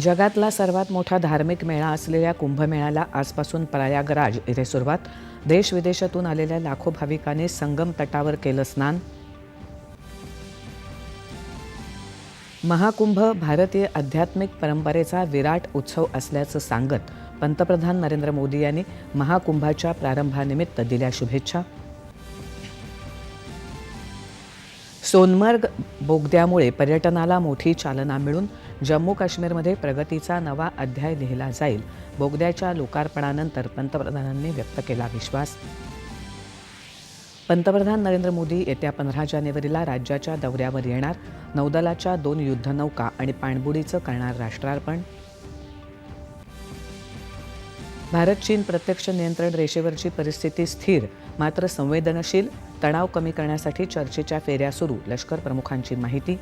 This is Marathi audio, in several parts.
जगातला सर्वात मोठा धार्मिक मेळा असलेल्या कुंभमेळ्याला आजपासून प्रयागराज इथे सुरुवात. देश विदेशातून आलेल्या लाखो भाविकांनी संगम तटावर केलं स्नान. महाकुंभ भारतीय आध्यात्मिक परंपरेचा विराट उत्सव असल्याचं सांगत पंतप्रधान नरेंद्र मोदी यांनी महाकुंभाच्या प्रारंभानिमित्त दिल्या शुभेच्छा. सोनमर्ग बोगद्यामुळे पर्यटनाला मोठी चालना मिळून जम्मू काश्मीरमध्ये प्रगतीचा नवा अध्याय लिहिला जाईल. बोगद्याच्या लोकार्पणानंतर पंतप्रधानांनी व्यक्त केला विश्वास. पंतप्रधान नरेंद्र मोदी येत्या पंधरा जानेवारीला राज्याच्या दौऱ्यावर येणार. नौदलाच्या दोन युद्धनौका आणि पाणबुडीचं करणार राष्ट्रार्पण. भारत चीन प्रत्यक्ष नियंत्रण रेषेवरची परिस्थिती स्थिर मात्र संवेदनशील तणाव कमी करण्यासाठी चर्चेच्या फेऱ्या सुरू लष्कर प्रमुखांची माहिती.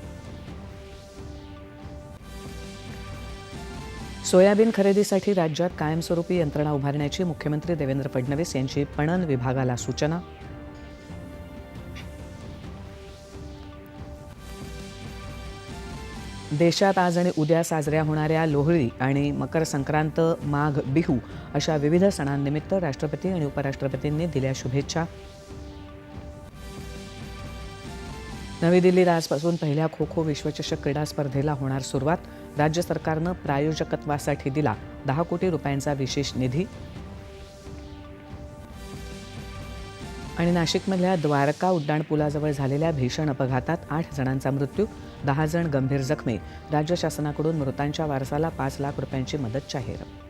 सोयाबीन खरेदीसाठी राज्यात कायमस्वरूपी यंत्रणा उभारण्याची मुख्यमंत्री देवेंद्र फडणवीस यांची पणन विभागाला सूचना. देशात आज आणि उद्या साजऱ्या होणाऱ्या लोहळी आणि मकर संक्रांत माघ बिहू अशा विविध सणांनिमित्त राष्ट्रपती आणि उपराष्ट्रपतींनी दिल्या शुभेच्छा. नवी दिल्लीत आजपासून पहिल्या खो खो विश्वचषक क्रीडा स्पर्धेला होणार सुरुवात. राज्य सरकारनं प्रायोजकत्वासाठी दिला दहा कोटी रुपयांचा विशेष निधी. आणि नाशिकमधल्या द्वारका उड्डाणपुलाजवळ झालेल्या भीषण अपघातात आठ जणांचा मृत्यू दहा जण गंभीर जखमी. राज्य शासनाकडून मृतांच्या वारसाला पाच लाख रुपयांची मदत जाहीर.